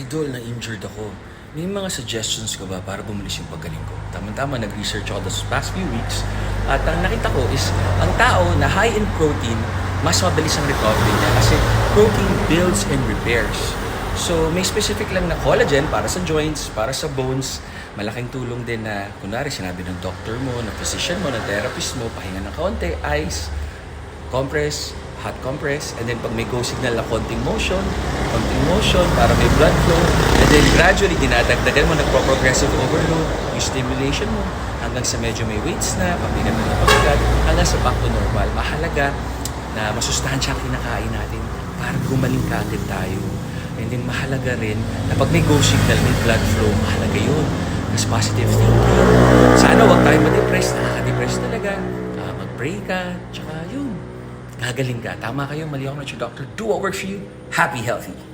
Idol, na-injured ako. May mga suggestions ka ba para bumilis yung paggaling ko? Tama-tama, nag-research ako this past few weeks. At ang nakita ko is, ang tao na high in protein, mas mabilis ang recovery niya kasi protein builds and repairs. So, may specific lang na collagen para sa joints, para sa bones. Malaking tulong din na, kunwari, sinabi ng doctor mo, ng physician mo, ng therapist mo, pahinga ng kaunti, ice, compress, hot compress, and then pag may go signal na konting motion, konting motion para may blood flow, and then gradually dinadagdagan mo, nagpo-progressive overload, yung stimulation mo, hanggang sa medyo may weights na, pabigat na pabigat, hanggang sa back to normal. Mahalaga na masustansya ang kinakain natin para gumaling ka agad tayo. And then mahalaga rin na pag may go signal, may blood flow, mahalaga yun. Mas positive thinking. Sana huwag tayo ma-depress, nakaka-depress talaga. Ah, mag-pray ka, tsaka yun, gagaling ka. Tama kayo, mali ako na your doctor. Do what works for you. Happy, healthy.